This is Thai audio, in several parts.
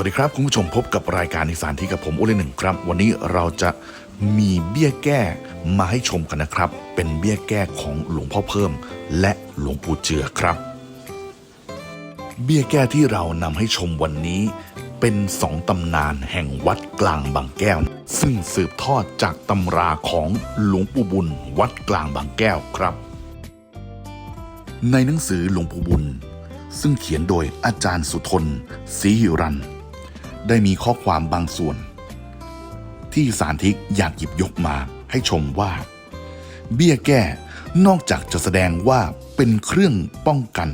วัสดีครับคุณผู้ชมพบกับรายการอีสานที่กับผมโอเลหนึ่งครับ วันนี้เราจะมีเบี้ยแก้มาให้ชมกันนะครับ เป็นเบี้ยแก้ของหลวงพ่อเพิ่ม และหลวงปู่เจือครับ เบี้ยแก้ที่เรานำให้ชมวันนี้ เป็นสองตำนานแห่งวัดกลางบางแก้ว ซึ่งสืบทอดจากตำราของหลวงปู่บุญ วัดกลางบางแก้วครับ ในหนังสือหลวงปู่บุญ ซึ่งเขียนโดยอาจารย์สุทนศรีหิรัน ได้มีข้อความบางส่วน ที่สารทิกอยากหยิบยกมาให้ชมว่า เบี้ยแก้นอกจากจะแสดงว่าเป็นเครื่องป้องกัน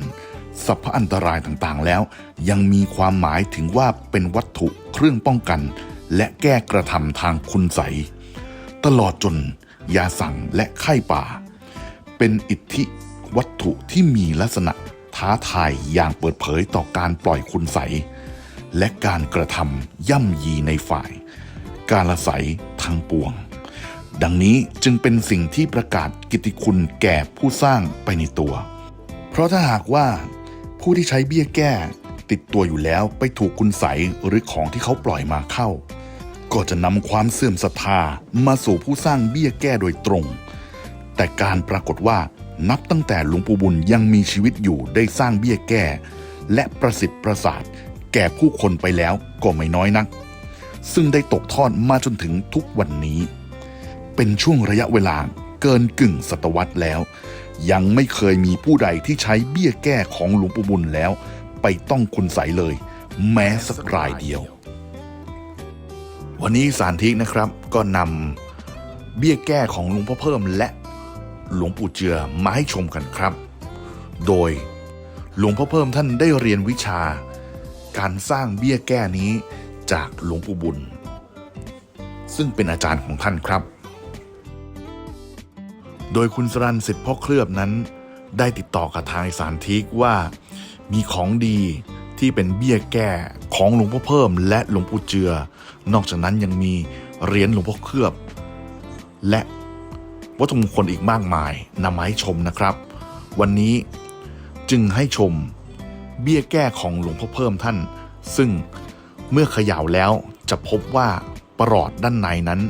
สรรพอันตรายต่างๆแล้ว ยังมีความหมายถึงว่าเป็นวัตถุเครื่องป้องกัน และแก้กระทำทางคุณใส ตลอดจนยาสั่งและไข้ป่า เป็นอิทธิวัตถุที่มีลักษณะท้าทายอย่างเปิดเผยต่อการปล่อยคุณใส และการกระทำย่ำยีในฝ่าย การละใสยทางปวง ดังนี้จึงเป็นสิ่งที่ประกาศกิตติคุณแก่ผู้สร้างไปในตัว เพราะถ้าหากว่าผู้ที่ใช้เบี้ยแก้ ติดตัวอยู่แล้วไปถูกคุณใสหรือของที่เขาปล่อยมาเข้า ก็จะนำความเสื่อมศรัทธามาสู่ผู้สร้างเบี้ยแก้โดยตรง แต่การปรากฏว่านับตั้งแต่หลวงปู่บุญยังมีชีวิตอยู่ได้สร้างเบี้ยแก้ และประสิทธิ์ประสาท แก่ผู้คนไปแล้วก็ไม่น้อยนัก ซึ่งได้ตกทอดมาจนถึงทุกวันนี้ เป็นช่วงระยะเวลาเกินกึ่งศตวรรษแล้ว ยังไม่เคยมีผู้ใดที่ใช้เบี้ยแก้ของหลวงปู่บุญแล้ว ไปต้องคุณใสเลย แม้สักรายเดียว วันนี้สารทิกนะครับก็นำเบี้ยแก้ของหลวงพ่อเพิ่มและหลวงปู่เจือมาให้ชมกันครับ โดยหลวงพ่อเพิ่มท่านได้เรียนวิชา การสร้างเบี้ยแก้นี้จากหลวงปู่บุญ ซึ่งเป็นอาจารย์ของท่านครับ โดยคุณสรันสิทธิ์พ่อเคลือบนั้น ได้ติดต่อกับทางสารทิกว่ามีของดีที่เป็นเบี้ยแก้ของหลวงพ่อเพิ่ม และหลวงปู่เจือ นอกจากนั้นยังมีเหรียญหลวงพ่อเคลือบ และวัตถุมงคลอีกมากมายนำมาให้ชมนะครับ วันนี้จึงให้ชม เบี้ยแก้ของหลวงพ่อเพิ่มท่าน ซึ่งเมื่อเขย่าแล้วจะพบว่าประหลอดด้านในนั้น